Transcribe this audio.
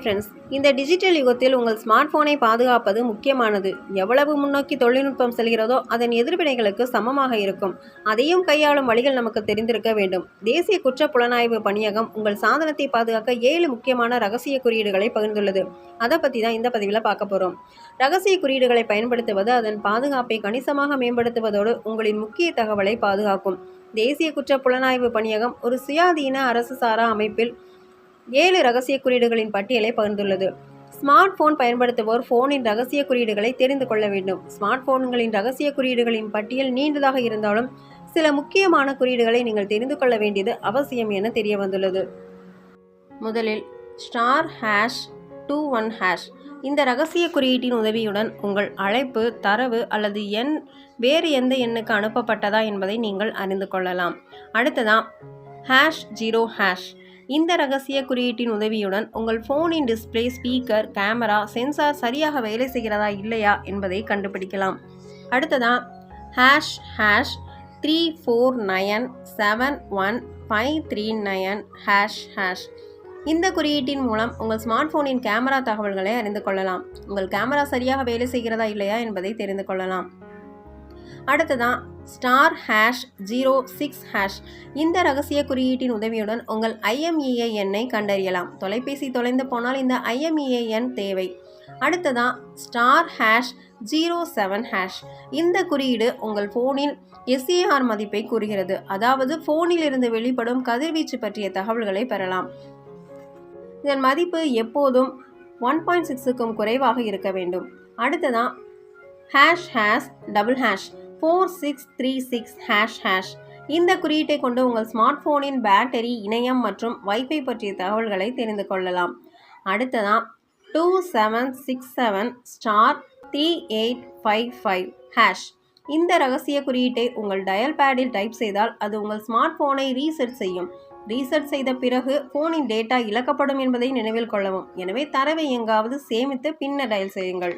Friends இந்த digital யுகத்தில் உங்கள் ஸ்மார்ட் ஃபோனை பாதுகாப்பது முக்கியமானது. எவ்வளவு முன்னோக்கி தொழில்நுட்பம் செல்கிறதோ அதன் எதிர்வினைகளுக்கு சமமாக இருக்கும். அதையும் கையாளும் வழிகள் நமக்கு தெரிந்திருக்க வேண்டும். தேசிய குற்ற புலனாய்வு பணியகம் உங்கள் சாதனத்தை பாதுகாக்க ஏழு முக்கியமான ரகசிய குறியீடுகளை பகிர்ந்துள்ளது. அதை பற்றி தான் இந்த பதிவில் பார்க்க போகிறோம் ரகசிய குறியீடுகளை பயன்படுத்துவது அதன் பாதுகாப்பை கணிசமாக மேம்படுத்துவதோடு உங்களின் முக்கிய தகவலை பாதுகாக்கும். தேசிய குற்ற புலனாய்வு பணியகம் ஒரு சுயாதீன அரசு சாரா அமைப்பில் ஏழு ரகசிய குறியீடுகளின் பட்டியலை பகிர்ந்துள்ளது. ஸ்மார்ட் போன் பயன்படுத்துவோர் போனின் ரகசிய குறியீடுகளை தெரிந்து கொள்ள வேண்டும். ஸ்மார்ட் போன்களின் ரகசிய குறியீடுகளின் பட்டியல் நீண்டதாக இருந்தாலும் சில முக்கியமான குறியீடுகளை நீங்கள் தெரிந்து கொள்ள வேண்டியது அவசியம் என தெரிய வந்துள்ளது. முதலில் star hash two one hash. இந்த ரகசிய குறியீட்டின் உதவியுடன் உங்கள் அழைப்பு தரவு அல்லது எண் வேறு எந்த எண்ணுக்கு அனுப்பப்பட்டதா என்பதை நீங்கள் அறிந்து கொள்ளலாம். அடுத்ததான் ஹேஷ் ஜீரோ ஹேஷ். இந்த ரகசிய குறியீட்டின் உதவியுடன் உங்கள் ஃபோனின் டிஸ்ப்ளே ஸ்பீக்கர் கேமரா சென்சார் சரியாக வேலை செய்கிறதா இல்லையா என்பதை கண்டுபிடிக்கலாம். அடுத்ததான் hash hash three four nine seven one five three nine hash hash இந்த குறியீட்டின் மூலம் உங்கள் ஸ்மார்ட் ஃபோனின் கேமரா தகவல்களை அறிந்து கொள்ளலாம். உங்கள் கேமரா சரியாக வேலை செய்கிறதா இல்லையா என்பதை தெரிந்து கொள்ளலாம். அடுத்ததான் star hash zero six hash இந்த ரகசிய குறியீட்டின் உதவியுடன் உங்கள் ஐஎம்இஏ எண்ணை கண்டறியலாம். தொலைபேசி தொலைந்து போனால் இந்த ஐஎம்இஐ எண் தேவை. அடுத்ததான் star hash zero seven hash இந்த குறியீடு உங்கள் ஃபோனில் எஸ்ஏஆர் மதிப்பை கூறுகிறது. அதாவது ஃபோனில் இருந்து வெளிப்படும் கதிர்வீச்சு பற்றிய தகவல்களை பெறலாம். இதன் மதிப்பு எப்போதும் ஒன் பாயிண்ட் சிக்ஸுக்கும் குறைவாக இருக்க வேண்டும். அடுத்ததான் hash hash double hash four six three six hash hash இந்த குறியீட்டை கொண்டு உங்கள் ஸ்மார்ட் ஃபோனின் பேட்டரி இணையம் மற்றும் வைஃபை பற்றிய தகவல்களை தெரிந்து கொள்ளலாம். அடுத்ததான் two seven six seven star three eight five five hash இந்த ரகசிய குறியீட்டை உங்கள் டயல் பேடில் டைப் செய்தால் அது உங்கள் ஸ்மார்ட் ஃபோனை ரீசெட் செய்யும். ரீசெட் செய்த பிறகு ஃபோனின் டேட்டா இழக்கப்படும் என்பதை நினைவில் கொள்ளவும். எனவே தரவை எங்காவது சேமித்து பின்னர் டயல் செய்யுங்கள்.